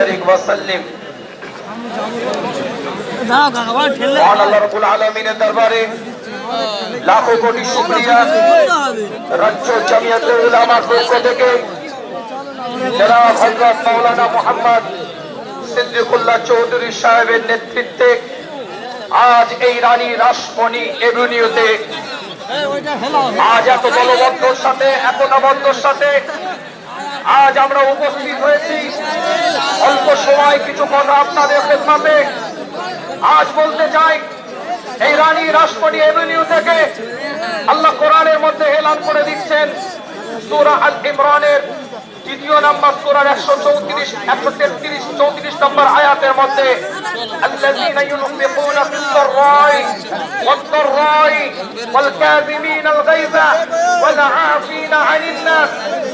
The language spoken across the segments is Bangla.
ওয়াসাল্লিম। দাঁড়াও কাকা বল ঠেললে মহান আল্লাহ রাব্বুল আলামিনের দরবারে লাখো কোটি শুকরিয়া। রাজ্য জামিয়াতুল উলামার পক্ষ থেকে জনাব হযরত মাওলানা মোহাম্মদ সিদ্দিকুল্লাহ চৌধুরী সাহেবের নেতৃত্বে আজ এই রানী রাসমণি এভিনিউতে আজ এত দলবদ্ধর সাথে এত নবদ্ধর সাথে আজ আমরা উপস্থিত হয়েছি। অল্প সময় কিছু কথা আপনাদের খেদমাতে আজ বলতে চাই এই রানী রাসমণি এভিনিউ থেকে আল্লাহ কোরআনের মধ্যে এলান করে দিচ্ছেন সূরা আল ইমরানের দ্বিতীয় নাম্বার সূরার একশো চৌত্রিশ একশো তেত্রিশ চৌত্রিশ নম্বর আয়াতের মধ্যে الذين ينفقون في السراء والضراء والكاظمين الغيظ والعافين عن الناس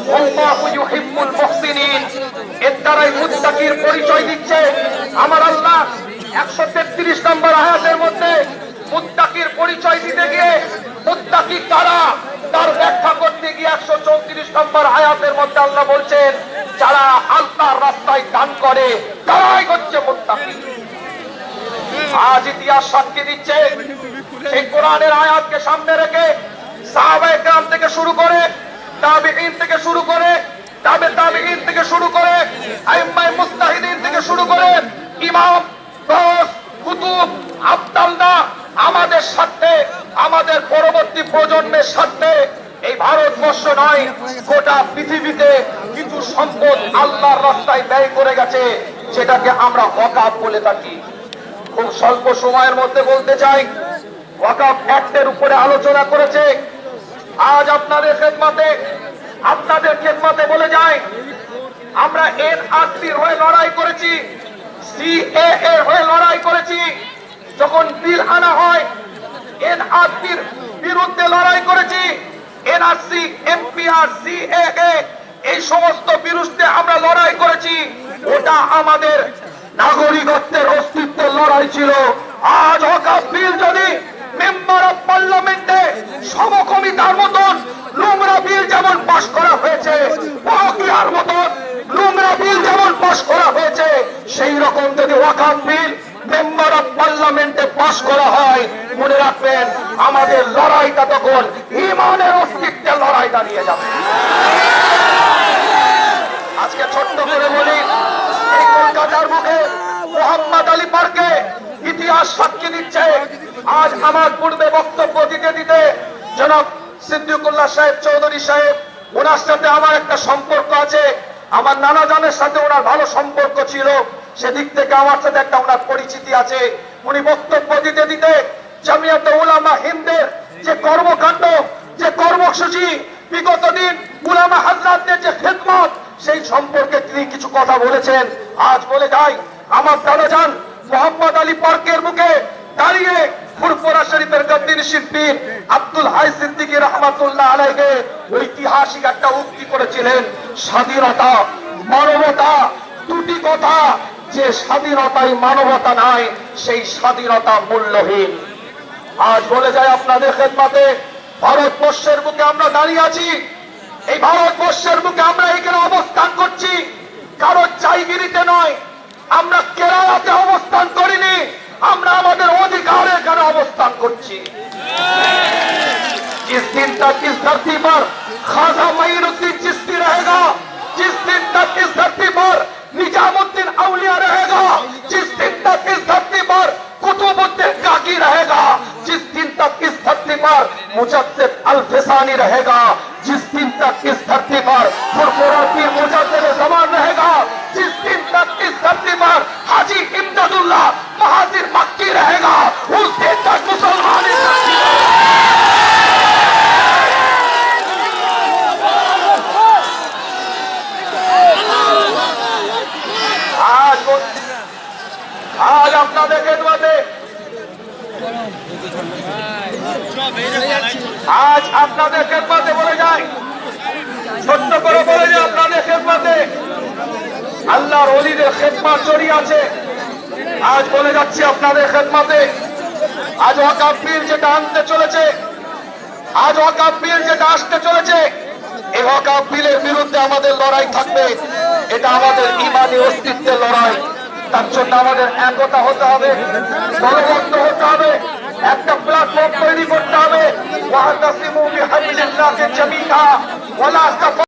والله يحب المحسنين এর দ্বারাই মুত্তাকির পরিচয় দিচ্ছে, আমার আল্লাহ একশো তেত্রিশ নম্বর আয়াতের মধ্যে মুত্তাকির পরিচয় দিতে গিয়ে মুত্তাকি কারা তার ব্যাখ্যা করতে গিয়ে একশো চৌত্রিশ নম্বর আয়াতের মধ্যে আল্লাহ বলছেন, যারা আল্লাহর রাস্তায় দান করে, তারাই হচ্ছে মুত্তাকি। আজ ইতিহাস সাক্ষী দিচ্ছে, সেই কোরআনের আয়াতকে সামনে রেখে সাহাবায়ে কেরাম থেকে শুরু করে তাবিঈন থেকে শুরু করে তাবে থেকে শুরু করে আইম্মায়ে মুস্তাহিদিন থেকে শুরু করে ইমাম গৌস কুতুব, আবদালদা আমাদের সাথে, আমাদের পরবর্তী প্রজন্মের সাথে। এই ভারতবর্ষ নয়, গোটা পৃথিবীতে কিছু সম্পদ আল্লাহর রাস্তায় ব্যয় করে গেছে, যেটাকে আমরা ওয়াকাফ বলে থাকি। খুব স্বল্প সময়ের মধ্যে বলতে চাই, ওয়াকাফ অ্যাক্টের উপরে আলোচনা করেছে। আজ আপনাদের খেদমাতে আপনাদের খেদমাতে বলে যায় আমরা এন হয়ে লড়াই করেছি সিএ হয়ে লড়াই করেছি। যখন বিল আনা হয় এন বিরুদ্ধে লড়াই করেছি এনআরসি এমপিআর সিএএ এই সমস্ত বিরুদ্ধে আমরা লড়াই করেছি। ওটা আমাদের নাগরিকত্বের অস্তিত্বের লড়াই ছিল আজ হকাফ বিল যদি মেম্বার অফ পার্লামেন্টে সমকমিতার মতন নোংরা বিল যেমন পাশ করা হয়েছে ওয়াকিয়ার মতন নোংরা বিল যেমন পাশ করা হয়েছে সেই রকম যদি বিল মেম্বার অফ পার্লামেন্টে পাশ করা হয়। মনে রাখবেন, আমাদের লড়াইটা তখন ইমানের অস্তিত্বের লড়াই দাঁড়িয়ে যাবে। আজকে ছোট্ট করে বলি, এই কলকাতার মুখে মোহাম্মদ আলী পার্কে ইতিহাস সাক্ষী দিচ্ছে। আজ আমার পূর্বে বক্তব্য দিতে দিতে জনাব সিদ্দিকুল্লাহ সাহেব চৌধুরী সাহেব, ওনার সাথে আমার একটা সম্পর্ক আছে। আমার নানা জানের সাথে ওনার ভালো সম্পর্ক ছিল। সেদিক থেকে আমার সাথে একটা ওনার পরিচিতি আছে। উনি বক্তব্য দিতে দিতে জামিয়াতে উলামা হিন্দের যে কর্মকাণ্ড, যে কর্মসূচি, বিগত দিন উলামা হাজরাতদের যে খেদমত, সেই সম্পর্কে তিনি কিছু কথা বলেছেন। আজ বলে যাই, আমার দাদা যান, মোহাম্মদ আলী পার্কের মুখে দাঁড়িয়ে ফুরফুরা শরীফের গদ্দিন শিল্পী আব্দুল হাই সিদ্দিকী রহমাতুল্লাহ আলাইকে ঐতিহাসিক একটা উক্তি করেছিলেন, স্বাধীনতা, মানবতা, দুটি কথা। যে স্বাধীনতাই মানবতা নাই সেই স্বাধীনতা মূল্যহীন আজ বলে যায় আপনাদের খেদমাতে ভারতবর্ষের বুকে আমরা দাঁড়িয়ে আছি এই ভারতবর্ষের বুকে আমরা এখানে অবস্থান করছি কারো চাইগিরিতে নয় আমরা কেরালাতে অবস্থান করিনি আমরা আমাদের অধিকারে এখানে অবস্থান করছি जिस दिन तक इस धरती पर खाजा मईनुद्दीन चिश्ती रहेगा जिस दिन तक इस धरती पर मुजद्दिद अलफिसानी रहेगा। जिस दिन तक इस धरती पर फुरफुराती मुजद्दिद जमान रहेगा, जिस दिन तक इस धरती पर हाजी इमदादुल्ला महाजिर मक्की रहेगा, उस दिन तक मुसलमान आज आज अपना देखे আজ আপনাদের খেদমাতে বলে যাই। ছোট্ট করে বলে যায় আপনাদের খেদমাতে। আল্লাহর অলিদের খেদমাত জড়িয়ে আছে। আজ বলে যাচ্ছি আপনাদের খেদমাতে। আজ বিল যেটা আনতে চলেছে, আজ বিল যেটা আসতে চলেছে এই বিলের বিরুদ্ধে আমাদের লড়াই থাকবে। এটা আমাদের ইমানি অস্তিত্বের লড়াই। তার জন্য আমাদের একতা হতে হবে দলবদ্ধ হতে হবে একটা প্ল্যাটফর্ম তৈরি করতে হবে।